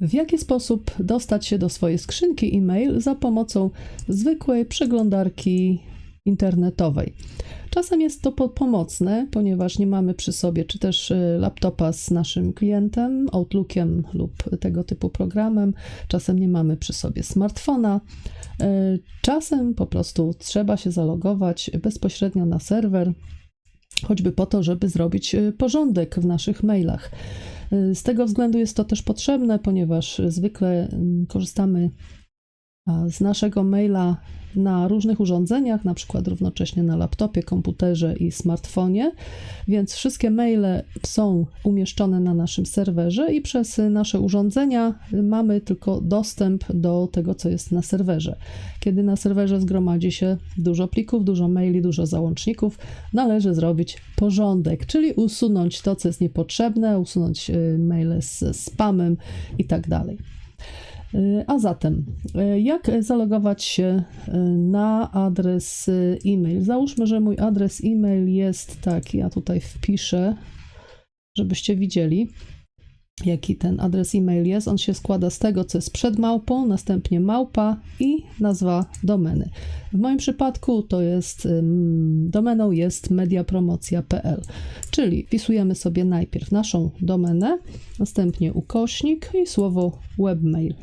W jaki sposób dostać się do swojej skrzynki e-mail za pomocą zwykłej przeglądarki internetowej? Czasem jest to po- pomocne, ponieważ nie mamy przy sobie czy też y, laptopa z naszym klientem, Outlookiem lub tego typu programem. Czasem nie mamy przy sobie smartfona. Y, Czasem po prostu trzeba się zalogować bezpośrednio na serwer, choćby po to, żeby zrobić y, porządek w naszych mailach. Y, Z tego względu jest to też potrzebne, ponieważ zwykle mm, korzystamy z naszego maila na różnych urządzeniach, na przykład równocześnie na laptopie, komputerze i smartfonie, więc wszystkie maile są umieszczone na naszym serwerze i przez nasze urządzenia mamy tylko dostęp do tego, co jest na serwerze. Kiedy na serwerze zgromadzi się dużo plików, dużo maili, dużo załączników, należy zrobić porządek, czyli usunąć to, co jest niepotrzebne, usunąć y, maile z spamem i tak dalej. A zatem, y, jak zalogować się y, na adres y, e-mail? Załóżmy, że mój adres e-mail jest taki, ja tutaj wpiszę, żebyście widzieli, jaki ten adres e-mail jest. On się składa z tego, co jest przed małpą, następnie małpa i nazwa domeny. W moim przypadku to jest, domeną jest mediapromocja.pl, czyli wpisujemy sobie najpierw naszą domenę, następnie ukośnik i słowo webmail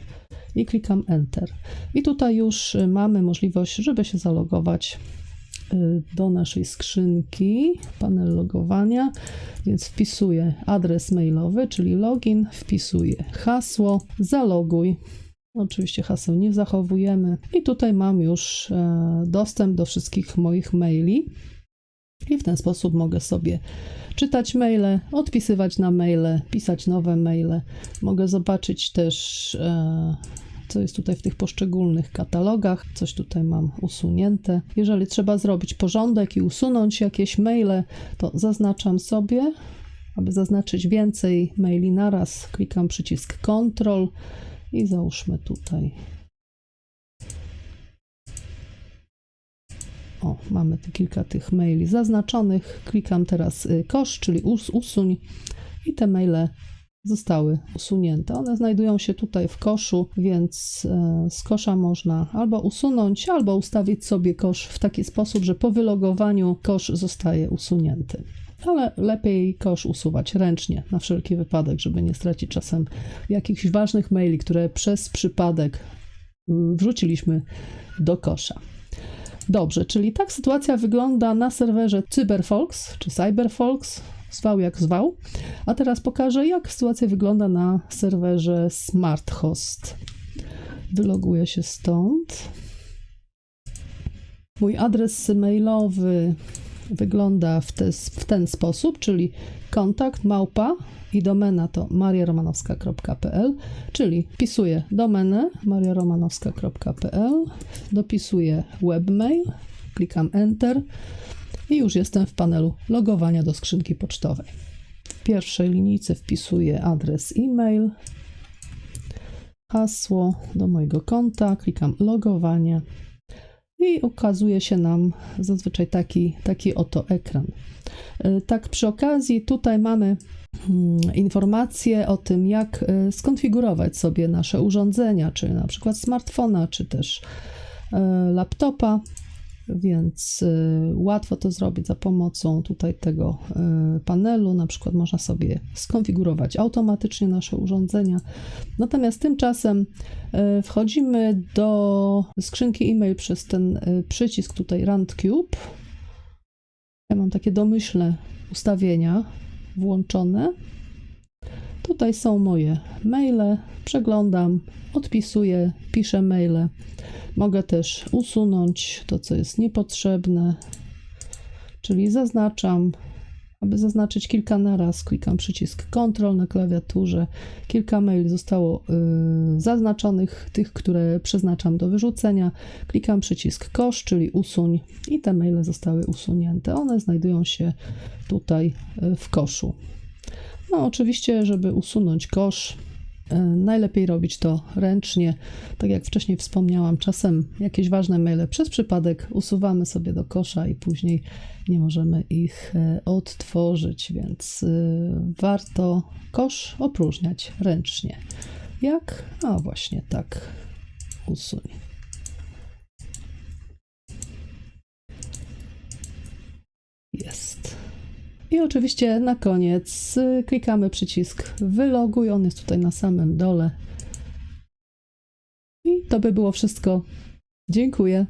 i klikam Enter. I tutaj już y, mamy możliwość, żeby się zalogować do naszej skrzynki, panel logowania, więc wpisuję adres mailowy, czyli login, wpisuję hasło, zaloguj. Oczywiście haseł nie zachowujemy i tutaj mam już e, dostęp do wszystkich moich maili. I w ten sposób mogę sobie czytać maile, odpisywać na maile, pisać nowe maile. Mogę zobaczyć też, e, co jest tutaj w tych poszczególnych katalogach. Coś tutaj mam usunięte. Jeżeli trzeba zrobić porządek i usunąć jakieś maile, to zaznaczam sobie. Aby zaznaczyć więcej maili naraz, klikam przycisk Ctrl i załóżmy tutaj O, mamy kilka tych maili zaznaczonych. Klikam teraz y, kosz, czyli us, usuń i te maile zostały usunięte. One znajdują się tutaj w koszu, więc e, z kosza można albo usunąć, albo ustawić sobie kosz w taki sposób, że po wylogowaniu kosz zostaje usunięty. Ale lepiej kosz usuwać ręcznie, na wszelki wypadek, żeby nie stracić czasem jakichś ważnych maili, które przez przypadek y, wrzuciliśmy do kosza. Dobrze, czyli tak sytuacja wygląda na serwerze CyberFolks czy CyberFolks, zwał jak zwał. A teraz pokażę, jak sytuacja wygląda na serwerze SmartHost. Wyloguję się stąd. Mój adres mailowy wygląda w, te, w ten sposób, czyli kontakt małpa i domena to mariaromanowska.pl, czyli wpisuję domenę mariaromanowska.pl, dopisuję webmail, klikam Enter i już jestem w panelu logowania do skrzynki pocztowej. W pierwszej linijce wpisuję adres e-mail, hasło do mojego konta, klikam logowanie i ukazuje się nam zazwyczaj taki, taki oto ekran. Y, Tak, przy okazji tutaj mamy mm, informacje o tym, jak y, skonfigurować sobie nasze urządzenia, czy na przykład smartfona, czy też y, laptopa. Więc y, łatwo to zrobić za pomocą tutaj tego y, panelu. Na przykład można sobie skonfigurować automatycznie nasze urządzenia. Natomiast tymczasem y, wchodzimy do skrzynki e-mail przez ten przycisk tutaj Run Cube. Ja mam takie domyślne ustawienia włączone. Tutaj są moje maile, przeglądam, odpisuję, piszę maile. Mogę też usunąć to, co jest niepotrzebne, czyli zaznaczam. Aby zaznaczyć kilka naraz, klikam przycisk Ctrl na klawiaturze. Kilka maili zostało y, zaznaczonych, tych, które przeznaczam do wyrzucenia. Klikam przycisk kosz, czyli usuń i te maile zostały usunięte. One znajdują się tutaj y, w koszu. No, oczywiście, żeby usunąć kosz, e, najlepiej robić to ręcznie. Tak jak wcześniej wspomniałam, czasem jakieś ważne maile przez przypadek usuwamy sobie do kosza i później nie możemy ich e, odtworzyć, więc e, warto kosz opróżniać ręcznie. Jak? A właśnie tak. Usuń. Jest. I oczywiście na koniec y, klikamy przycisk wyloguj. On jest tutaj na samym dole. I to by było wszystko. Dziękuję.